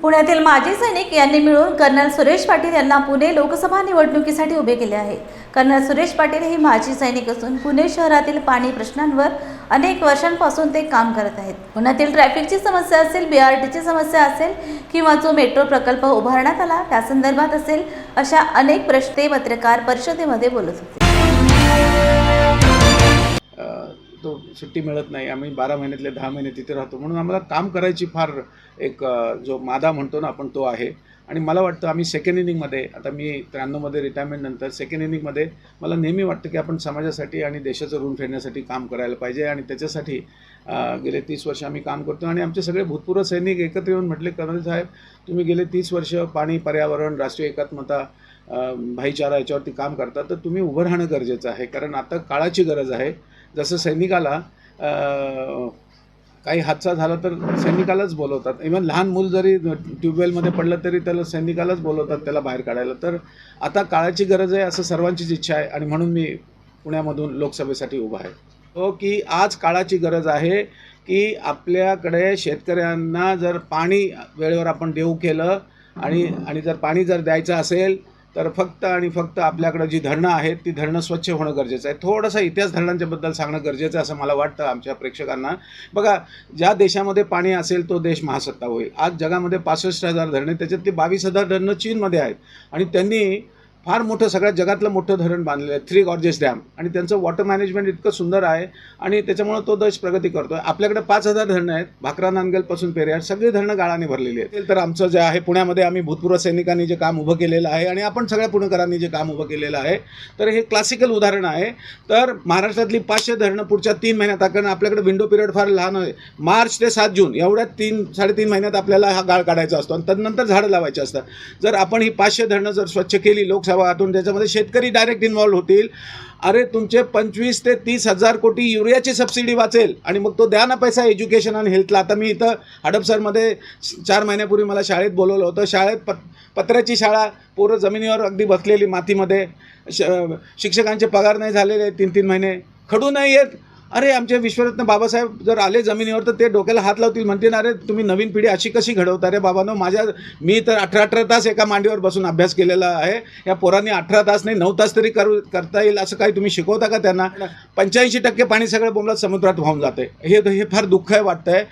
पुण्यातील माजी सैनिक यांनी मिळून कर्नल सुरेश पाटील यांना पुणे लोकसभा निवडणुकीसाठी उभे केले आहे. कर्नल सुरेश पाटील हे माजी सैनिक असून पुणे शहरातील पाणी प्रश्नांवर अनेक वर्षांपासून ते काम करत आहेत. पुण्यातील ट्रॅफिकची समस्या असेल बी आर टीची समस्या असेल किंवा जो मेट्रो प्रकल्प उभारण्यात आला त्या संदर्भात असेल अशा अनेक प्रश्न ते पत्रकार परिषदेमध्ये बोलत होते. तो सुट्टी मिळत नाही. आम्ही बारा महिन्यातले दहा महिने तिथे राहतो. म्हणून आम्हाला काम करायची फार एक जो मादा म्हणतो ना आपण तो आहे. आणि मला वाटतं आम्ही सेकंड इनिंगमध्ये आता मी त्र्याण्णवमध्ये रिटायरमेंटनंतर सेकंड इनिंगमध्ये मला नेहमी वाटतं की आपण समाजासाठी आणि देशाचं ऋण फेडण्यासाठी काम करायला पाहिजे आणि त्याच्यासाठी गेले तीस वर्ष आम्ही काम करतो. आणि आमचे सगळे भूतपूर्व सैनिक एकत्र येऊन म्हटले कर्नल साहेब तुम्ही गेले तीस वर्ष पाणी पर्यावरण राष्ट्रीय एकात्मता भाईचारा याच्यावरती काम करता तर तुम्ही उभं राहणं गरजेचं आहे. कारण आता काळाची गरज आहे. जसं सैनिकाला काही हादसा झाला तर सैनिकालाच बोलवतात. इव्हन लहान मूल जरी ट्यूबवेलमध्ये पडलं तरी त्याला सैनिकालाच बोलवतात त्याला बाहेर काढायला. तर आता काळाची गरज आहे असं सर्वांचीच इच्छा आहे आणि म्हणून मी पुण्यामधून लोकसभेसाठी उभा आहे. हो की आज काळाची गरज आहे की आपल्याकडे शेतकऱ्यांना जर पाणी वेळेवर आपण देऊ केलं आणि आणि जर पाणी जर द्यायचं असेल तर फक्त आणि फक्त आपल्याकडं जी धरणं आहेत ती धरणं स्वच्छ होणं गरजेचं आहे. थोडंसं इतिहास धरणांच्याबद्दल सांगणं गरजेचं आहे असं मला वाटतं आमच्या प्रेक्षकांना. बघा ज्या देशामध्ये पाणी असेल तो देश महासत्ता होईल. आज जगामध्ये पासष्ट हजार धरणे त्याच्यातली बावीस हजार धरणं चीनमध्ये आहेत. आणि त्यांनी फार मोठं सगळ्यात जगातलं मोठं धरण बांधलेलं आहे थ्री गॉर्जेस डॅम आणि त्यांचं वॉटर मॅनेजमेंट इतकं सुंदर आहे आणि त्याच्यामुळं तो देश प्रगती करतो आहे आपल्याकडे पाच हजार धरणं आहेत भाकरा नांदगलपासून पेरियार सगळी धरणं गाळाने भरलेली आहेत. तर आमचं जे आहे पुण्यामध्ये आम्ही भूतपूर्व सैनिकांनी जे काम उभं केलेलं आहे आणि आपण सगळ्या पुणेकरांनी जे काम उभं केलेलं आहे तर हे क्लासिकल उदाहरण आहे. तर महाराष्ट्रातली पाचशे धरणं पुढच्या तीन महिन्यात कारण आपल्याकडे विंडो पिरियड फार लहान आहे. मार्च ते सात जून एवढ्या तीन साडेतीन महिन्यात आपल्याला हा गाळ काढायचा असतो आणि तदनंतर झाडं लावायचे असतात. जर आपण ही पाचशे धरणं जर स्वच्छ केली लोकसभातून त्याच्यामध्ये शेतकरी डायरेक्ट इन्व्हॉल्व होतील. अरे तुमचे पंचवीस ते तीस हजार कोटी युरियाची सबसिडी वाचेल आणि मग तो द्या ना पैसा एज्युकेशन आणि हेल्थला आता मी इथं हडपसरमध्ये चार महिन्यापूर्वी मला शाळेत बोलवलं होतं. शाळेत पत पत्र्याची शाळा पोरं जमिनीवर अगदी बसलेली मातीमध्ये. श शिक्षकांचे पगार नाही झालेले तीन तीन महिने. खडू नाही येत. अरे आमचे विश्वरत्न बाबासाहेब जर आले जमिनीवर तर ते डोक्याला हात लावतील. म्हणते ना अरे तुम्ही नवीन पिढी अशी कशी घडवता रे बाबांनो? माझ्या मी तर अठरा अठरा तास एका मांडीवर बसून अभ्यास केलेला आहे. या पोरांनी अठरा तास नाही नऊ तास तरी करू करता येईल असं काही तुम्ही शिकवता का त्यांना? पंच्याऐंशी टक्के पाणी सगळं बोंबलात समुद्रात वाहून जाते हे हे फार दुःख आहे वाटतंय.